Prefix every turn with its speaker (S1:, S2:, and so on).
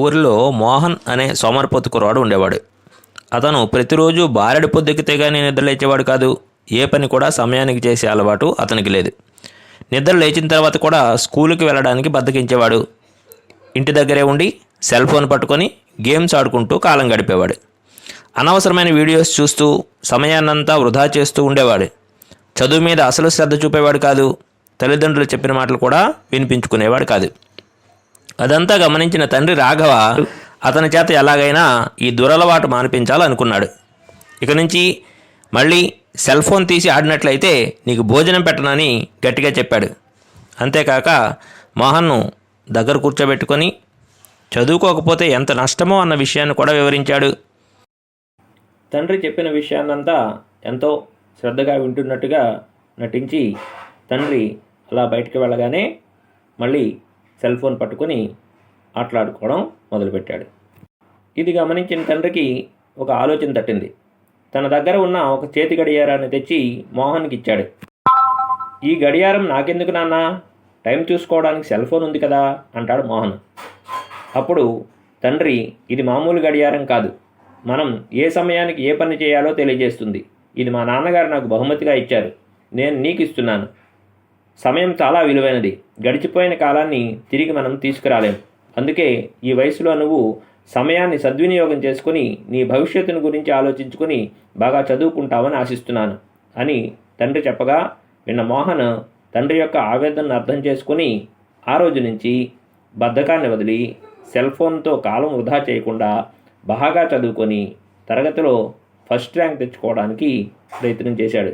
S1: ఊరిలో మోహన్ అనే సోమరపోతు కుర్రాడు ఉండేవాడు. అతను ప్రతిరోజు బారెడు పొద్దుకితే కానీ నిద్రలేచేవాడు కాదు. ఏ పని కూడా సమయానికి చేసే అలవాటు అతనికి లేదు. నిద్ర లేచిన తర్వాత కూడా స్కూలుకి వెళ్ళడానికి బద్దకించేవాడు. ఇంటి దగ్గరే ఉండి సెల్ ఫోన్ పట్టుకొని గేమ్స్ ఆడుకుంటూ కాలం గడిపేవాడు. అనవసరమైన వీడియోస్ చూస్తూ సమయాన్నంతా వృధా చేస్తూ ఉండేవాడు. చదువు మీద అసలు శ్రద్ధ చూపేవాడు కాదు. తల్లిదండ్రులు చెప్పిన మాటలు కూడా వినిపించుకునేవాడు కాదు. అదంతా గమనించిన తండ్రి రాఘవ అతని చేత ఎలాగైనా ఈ దురలవాటు మానిపించాలనుకున్నాడు. ఇక నుంచి మళ్ళీ సెల్ ఫోన్ తీసి ఆడినట్లయితే నీకు భోజనం పెట్టనని గట్టిగా చెప్పాడు. అంతేకాక మోహన్ను దగ్గర కూర్చోబెట్టుకొని చదువుకోకపోతే ఎంత నష్టమో అన్న విషయాన్ని కూడా వివరించాడు. తండ్రి చెప్పిన విషయాన్నంతా ఎంతో శ్రద్ధగా వింటున్నట్టుగా నటించి తండ్రి అలా బయటకు వెళ్ళగానే మళ్ళీ సెల్ ఫోన్ పట్టుకొని ఆటలాడుకోవడం మొదలుపెట్టాడు. ఇది గమనించిన తండ్రికి ఒక ఆలోచన తట్టింది. తన దగ్గర ఉన్న ఒక చేతి గడియారాన్ని తెచ్చి మోహన్కి ఇచ్చాడు. ఈ గడియారం నాకెందుకు నాన్న? టైం చూసుకోవడానికి సెల్ ఫోన్ ఉంది కదా అంటాడు మోహన్. అప్పుడు తండ్రి ఇది మామూలు గడియారం కాదు. మనం ఏ సమయానికి ఏ పని చేయాలో తెలియజేస్తుంది. ఇది మా నాన్నగారు నాకు బహుమతిగా ఇచ్చారు. నేను నీకు ఇస్తున్నాను. సమయం చాలా విలువైనది. గడిచిపోయిన కాలాన్ని తిరిగి మనం తీసుకురాలేం. అందుకే ఈ వయసులో నువ్వు సమయాన్ని సద్వినియోగం చేసుకుని నీ భవిష్యత్తును గురించి ఆలోచించుకుని బాగా చదువుకుంటావని ఆశిస్తున్నాను అని తండ్రి చెప్పగా విన్న మోహన్ తండ్రి యొక్క ఆవేదనను అర్థం చేసుకుని ఆ రోజు నుంచి బద్ధకాన్ని వదిలి సెల్ ఫోన్తో కాలం వృధా చేయకుండా బాగా చదువుకొని తరగతిలో ఫస్ట్ ర్యాంక్ తెచ్చుకోవడానికి ప్రయత్నం చేశాడు.